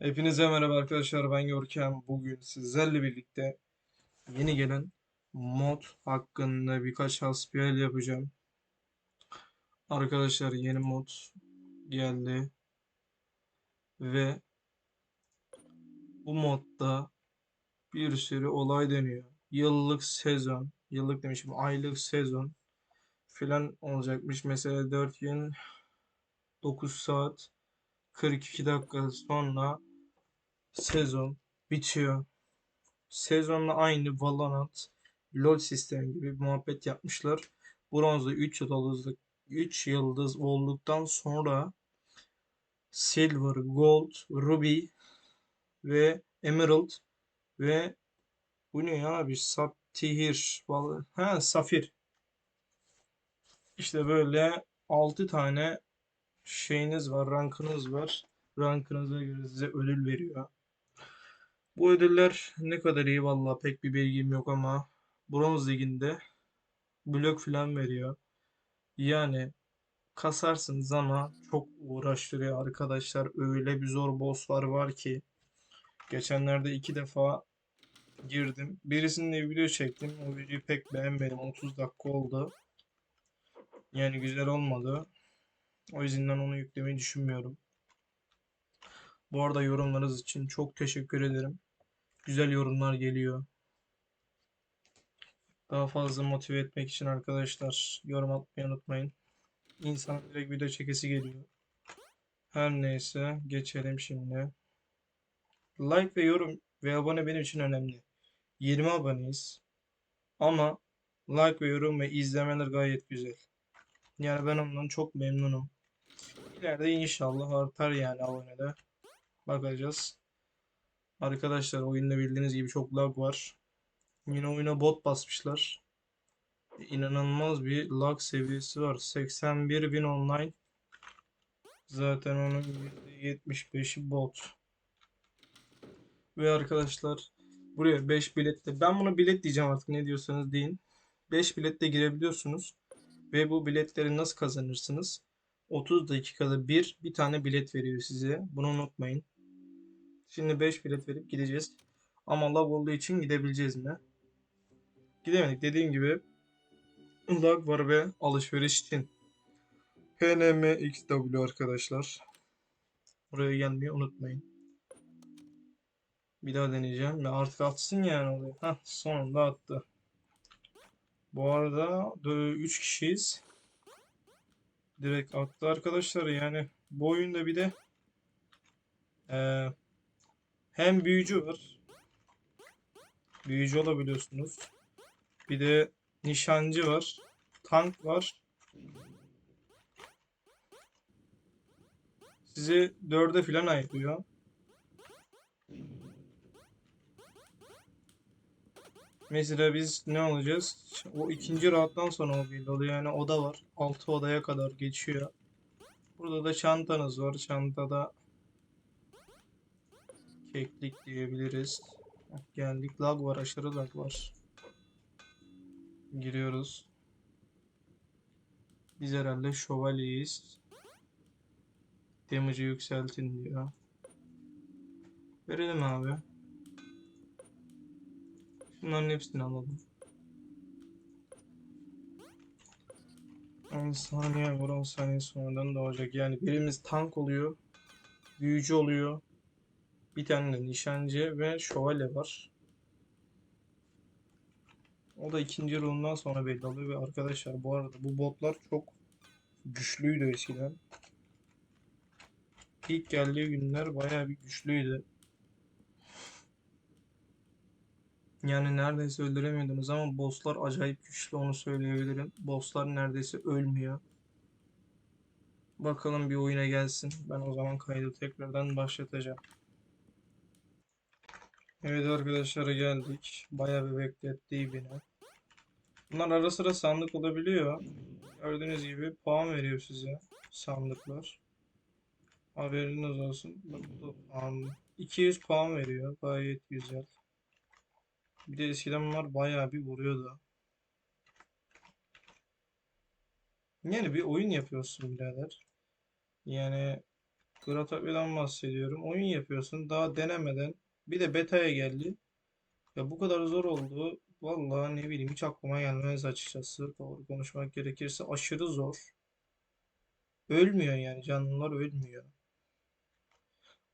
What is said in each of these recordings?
Hepinize merhaba arkadaşlar ben Görkem. Bugün sizlerle birlikte yeni gelen mod hakkında birkaç hasbihal yapacağım. Arkadaşlar yeni mod geldi ve bu modda bir sürü olay dönüyor. Yıllık sezon, yıllık demişim aylık sezon filan olacakmış. Mesela 4 gün 9 saat 42 dakika sonra sezon bitiyor. Sezonla aynı Valorant, LoL sistemi gibi bir muhabbet yapmışlar. Bronzda 3 yıldızlık 3 yıldız olduktan sonra Silver, Gold, Ruby ve Emerald ve bu ne ya abi? Vallahi, ha Safir. İşte böyle 6 tane şeyiniz var, rankınız var. Rankınıza göre size ödül veriyor. Bu ödüller ne kadar iyi vallahi pek bir bilgim yok ama Bronz Ligi'nde blok falan veriyor. Yani kasarsınız ama çok uğraştırıyor arkadaşlar. Öyle bir zor bosslar var ki. Geçenlerde iki defa girdim. Birisinde video çektim. O videoyu pek beğenmedim. 30 dakika oldu. Yani güzel olmadı. O yüzden onu yüklemeyi düşünmüyorum. Bu arada yorumlarınız için çok teşekkür ederim. Güzel yorumlar geliyor. Daha fazla motive etmek için arkadaşlar yorum atmayı unutmayın. İnsan direkt video çekesi geliyor. Her neyse geçelim şimdi. Like ve yorum ve abone benim için önemli. 20 aboneyiz. Ama like ve yorum ve izlemeler gayet güzel. Yani ben ondan çok memnunum. İleride inşallah artar yani abonede. Bakacağız. Arkadaşlar oyunda bildiğiniz gibi çok lag var. Yine oyuna bot basmışlar. İnanılmaz bir lag seviyesi var. 81 bin online. Zaten onun %75'i bot. Ve arkadaşlar buraya 5 biletle ben bunu bilet diyeceğim artık ne diyorsanız deyin. 5 biletle girebiliyorsunuz. Ve bu biletleri nasıl kazanırsınız? 30 dakikada bir bir tane bilet veriyor size. Bunu unutmayın. Şimdi 5 bilet verip gideceğiz. Ama lag olduğu için gidebileceğiz mi? Gidemedik. Dediğim gibi lag var ve alışveriş için. PNMXW arkadaşlar. Oraya gelmeyi unutmayın. Bir daha deneyeceğim. Ve artık atsın yani oraya. Hah sonunda attı. Bu arada 3 kişiyiz. Direkt attı arkadaşlar yani bu oyunda bir de eee hem büyücü var. Büyücü olabiliyorsunuz. Bir de nişancı var. Tank var. Sizi dörde filan ayırıyor. Mesela biz ne olacağız? O ikinci rahattan sonra o belli oluyor. Yani oda var. Altı odaya kadar geçiyor. Burada da çantanız var. Çantada keklik diyebiliriz. Geldik. Lag var. Aşırı lag var. Giriyoruz. Biz herhalde şövalyeyiz. Damage'ı yükseltin diyor. Verelim abi. Bunların hepsini alalım. 10 saniye var 10 saniye sonradan doğacak. Yani birimiz tank oluyor. Büyücü oluyor. Bir tane de nişancı ve şövalye var. O da ikinci rundan sonra belli oluyor ve arkadaşlar bu arada bu botlar çok güçlüydü eskiden. İlk geldiği günler bayağı bir güçlüydü. Yani neredeyse öldüremiyordunuz ama bosslar acayip güçlü onu söyleyebilirim. Bosslar neredeyse ölmüyor. Bakalım bir oyuna gelsin. Ben o zaman kaydı tekrardan başlatacağım. Evet arkadaşlar geldik. Bayağı bir bekletti beni. Bunlar ara sıra sandık olabiliyor. Gördüğünüz gibi puan veriyor size sandıklar. Haberiniz olsun. Bak bu puan. 200 puan veriyor. Gayet güzel. Bir de eskiden bunlar bayağı bir vuruyordu. Yani bir oyun yapıyorsun birader. Yani Gratopia'dan bahsediyorum. Oyun yapıyorsun. Daha denemeden. Bir de beta'ya geldi. Ya bu kadar zor olduğu vallahi ne bileyim hiç aklıma gelmez açıkçası. Doğru konuşmak gerekirse aşırı zor. Ölmüyor yani canlılar ölmüyor.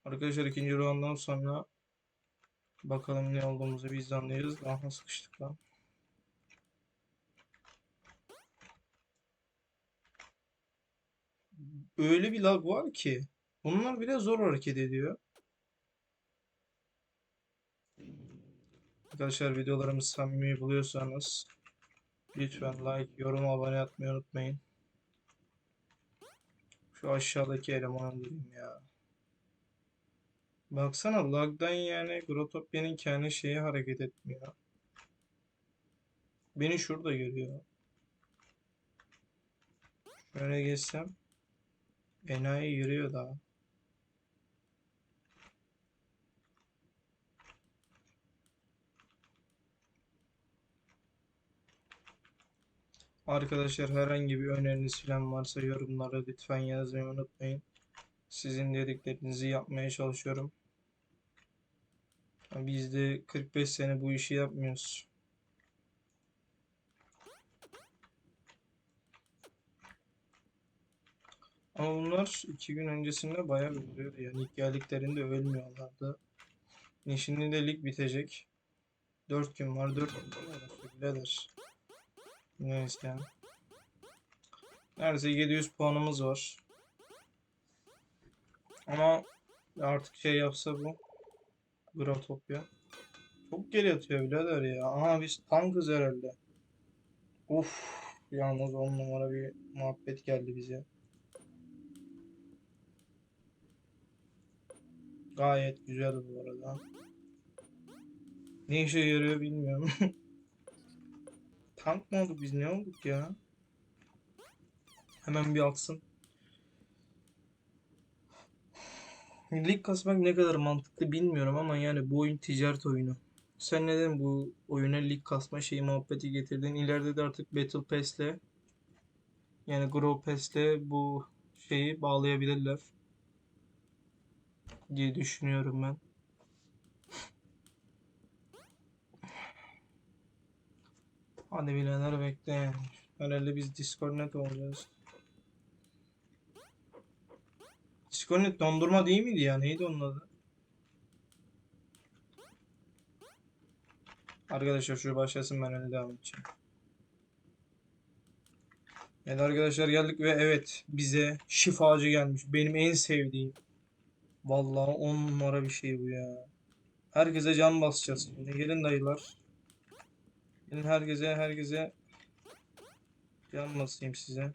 Arkadaşlar ikinci rounddan sonra bakalım ne olduğumuzu biz anlayırız. Aha sıkıştık lan. Öyle bir lag var ki bunlar bile zor hareket ediyor. Arkadaşlar videolarımı samimi buluyorsanız lütfen like, yorum, abone atmayı unutmayın. Şu aşağıdaki elemanı diyeyim ya. Baksana lagdan yani Grotopia'nın kendi şeyi hareket etmiyor. Beni şurada görüyor. Şöyle geçsem enayi yürüyor daha. Arkadaşlar herhangi bir öneriniz falan varsa yorumlara lütfen yazmayı unutmayın. Sizin dediklerinizi yapmaya çalışıyorum. Biz de 45 sene bu işi yapmıyoruz. Ama bunlar iki gün öncesinde bayağı ölüyordu. Yani ilk geldiklerinde ölmüyorlardı. Şimdi de bitecek. 4 gün var. 4 gün var. Neyse. Neredeyse 700 puanımız var. Ama artık şey yapsa bu. Grotopya. Çok geri atıyor birader ya. Aha biz tankız herhalde. Of. Yalnız on numara bir muhabbet geldi bize. Gayet güzel bu arada. Ne işe yarıyor bilmiyorum. Tank mı olduk biz ne olduk ya? Hemen bir atsın. Lig kasmak ne kadar mantıklı bilmiyorum ama yani bu oyun ticaret oyunu. Sen neden bu oyuna lig kasma şeyi muhabbeti getirdin? İleride de artık Battle Pass'le yani Grow Pass'le bu şeyi bağlayabilirler diye düşünüyorum ben. Hadi birader bekle. Herhalde biz Discord'net olacağız. Discord'net dondurma değil miydi ya? Neydi onun adı? Arkadaşlar şu başlasın ben öyle devam edeceğim. Evet arkadaşlar geldik ve evet bize şifacı gelmiş. Benim en sevdiğim. Vallahi on numara bir şey bu ya. Herkese can basacağız şimdi. Gelin dayılar. Gelin herkese herkese can basayım size.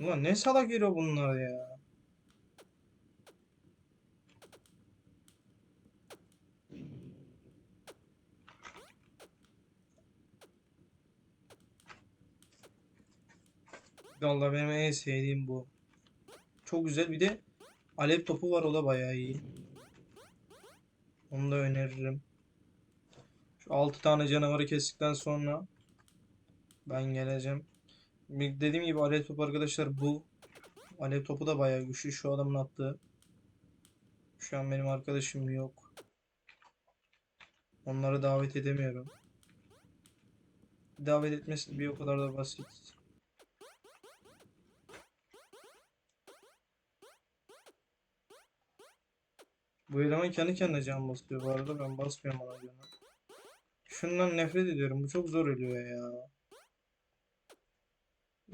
Ulan ne salak geliyor bunlar ya. Vallahi benim en sevdiğim bu. Çok güzel. Bir de alev topu var o da bayağı iyi. Onu da öneririm. Şu 6 tane canavarı kestikten sonra ben geleceğim. Dediğim gibi alev topu arkadaşlar bu. Alev topu da bayağı güçlü şu adamın attığı. Şu an benim arkadaşım yok. Onları davet edemiyorum. Davet etmesi bir o kadar da basit. Bu eleman kendi kendine can basıyor bu arada ben basmıyorum ona göre. Şundan nefret ediyorum. Bu çok zor ölüyor ya.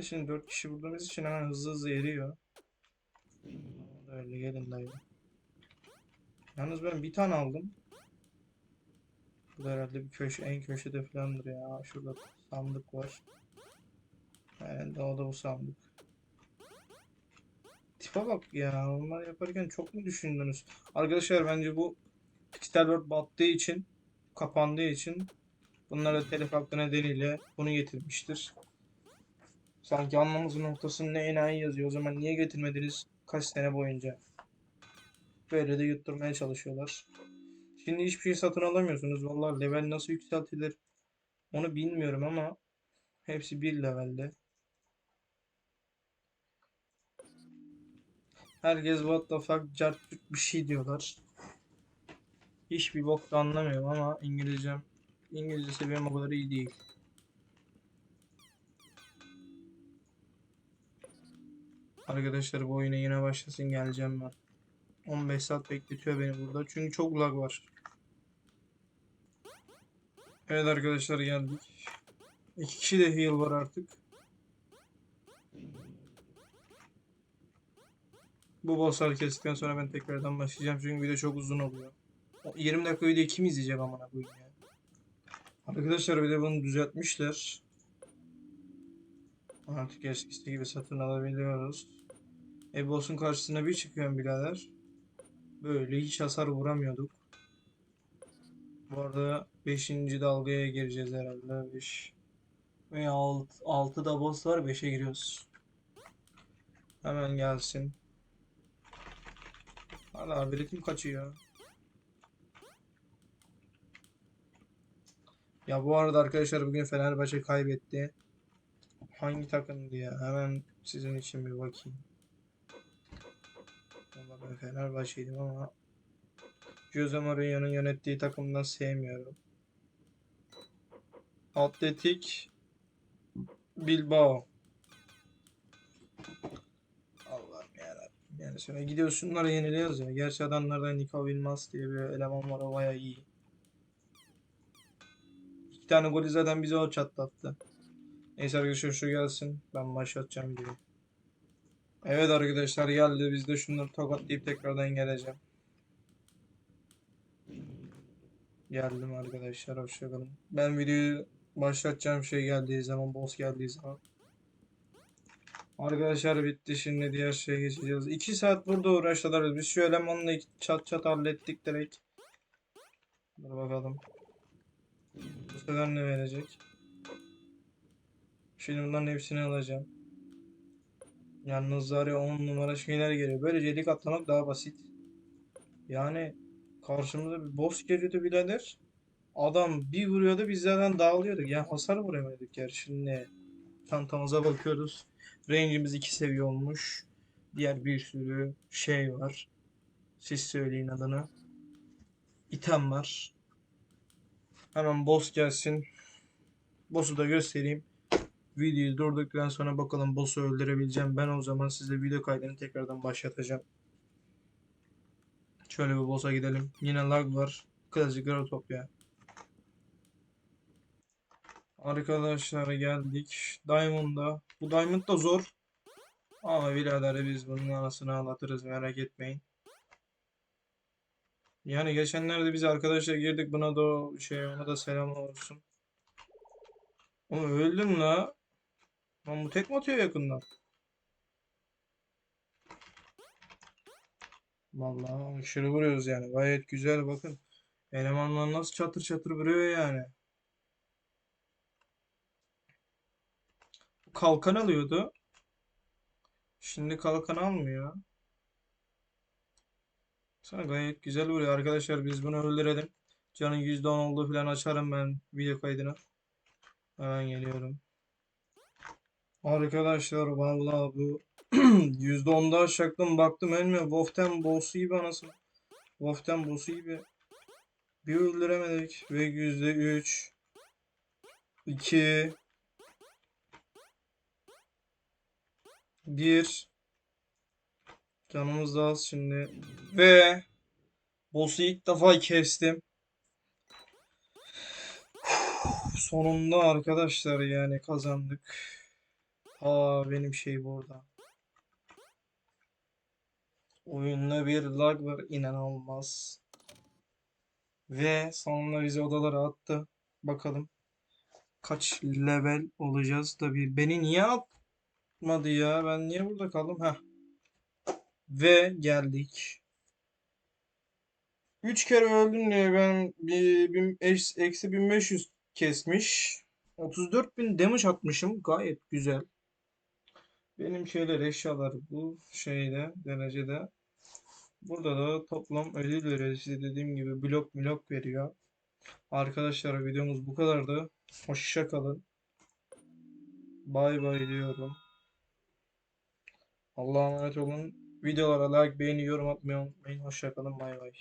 Şimdi 4 kişi vurduğumuz için hemen hızlı hızlı eriyor. Öyle gelin dayı. Yalnız ben bir tane aldım. Bu da herhalde bir köşe en köşede falandır ya. Şurada sandık var. Herhalde o da bu sandık. Tipe bak ya. Onlar yaparken çok mu düşündünüz? Arkadaşlar bence bu Pixel World battığı için kapandığı için bunlara telif hakkı nedeniyle bunu getirmiştir. Sanki anlamızın noktasında enayi yazıyor. O zaman niye getirmediniz kaç sene boyunca? Böyle de yutturmaya çalışıyorlar. Şimdi hiçbir şey satın alamıyorsunuz. Vallahi level nasıl yükseltilir onu bilmiyorum ama hepsi bir levelde. Herkes what the fuck cart bir şey diyorlar. Hiçbir bok da anlamıyorum ama İngilizcem İngilizce seviyem o kadar iyi değil. Arkadaşlar bu oyuna yine başlasın geleceğim ben. 15 saat bekletiyor beni burada çünkü çok lag var. Evet arkadaşlar geldik. İki kişi de heal var artık. Bu bossları kestikten sonra ben tekrardan başlayacağım çünkü video çok uzun oluyor. O 20 dakika video kim izleyecek amına koyayım ya. Arkadaşlar bir de bunu düzeltmişler. Artık eskisi gibi satın alabiliyoruz. E boss'un karşısına bir çıkıyorum birader. Böyle hiç hasar vuramıyorduk. Bu arada 5. dalgaya gireceğiz herhalde. 5 ve 6, 6 da boss var 5'e giriyoruz. Hemen gelsin. Hala ritim kaçıyor. Ya bu arada arkadaşlar bugün Fenerbahçe kaybetti. Hangi takımdı ya? Hemen sizin için bir bakayım. Valla ben Fenerbahçe'ydim ama Jose Mourinho'nun yönettiği takımdan sevmiyorum. Atletik Bilbao. Yani sonra gidiyoruz şunları yeniliyoruz ya. Gerçi adamlardan Nico Wilmaz diye bir eleman var o baya iyi. İki tane golü zaten bize o çatlattı. Neyse arkadaşlar şu gelsin. Ben başlatacağım videoyu. Evet arkadaşlar geldi. Biz de şunları tokatlayıp tekrardan geleceğim. Geldim arkadaşlar. Hoşçakalın. Ben videoyu başlatacağım şey geldiği zaman, boss geldiği zaman. Arkadaşlar bitti. Şimdi diğer şeye geçeceğiz. 2 saat burada uğraştılar. Biz şu elemanla çat çat hallettik direkt. Dur bakalım. Bu sefer ne verecek? Şimdi bunların hepsini alacağım. Yalnız ya 10 numara şeyler geliyor. Böyle celik atlamak daha basit. Yani karşımıza bir boss geliyordu birader. Adam bir vuruyordu biz zaten dağılıyorduk. Yani hasar vuramıyorduk yani. Şimdi çantamıza bakıyoruz. Range'imiz 2 seviye olmuş. Diğer bir sürü şey var. Siz söyleyin adını. İtem var. Hemen boss gelsin. Boss'u da göstereyim. Videoyu durduktan sonra bakalım boss'u öldürebileceğim. Ben o zaman size video kaydını tekrardan başlatacağım. Şöyle bir boss'a gidelim. Yine lag var. Klasik Grotopya. Arkadaşlar geldik. Diamond'da. Bu Diamond da zor. Ama birader biz bunun anasını ağlatırız merak etmeyin. Yani geçenlerde biz arkadaşlar girdik buna da şey ona da selam olsun. Oğlum öldüm la. Lan bu tek mi atıyor yakından? Vallahi aşırı vuruyoruz yani. Gayet güzel bakın. Elemanlar nasıl çatır çatır vuruyor yani. Kalkan alıyordu. Şimdi kalkan almıyor. Sana gayet güzel vuruyor arkadaşlar. Biz bunu öldürelim. Canın %10 olduğu falan açarım ben video kaydını. Hemen geliyorum. Arkadaşlar vallahi bu %10'da aşaktım baktım ölmüyor. Wolf'ten boss'u gibi anasını. Wolf'ten boss'u gibi. Bir öldüremedik. Ve %3 2 1 Canımız da az şimdi. Ve boss'u ilk defa kestim. Sonunda arkadaşlar yani kazandık. Aa benim şey burada. Oyunda bir lag var inanılmaz. Ve sonunda bizi odalara attı. Bakalım kaç level olacağız da bir. Beni niye atmadı ya? Ben niye burada kaldım? Heh. Ve geldik. 3 kere öldüm diye ben bir, eksi eksi 1500 kesmiş. 34.000 damage atmışım. Gayet güzel. Benim şeyler eşyalar bu şeyde derecede. Burada da toplam ödül veriyor. Size dediğim gibi blok blok veriyor. Arkadaşlar videomuz bu kadardı. Hoşça kalın. Bay bay diyorum. Allah'a emanet olun. Videolara like, beğeni, yorum atmayı unutmayın. Hoşçakalın. Bay bay.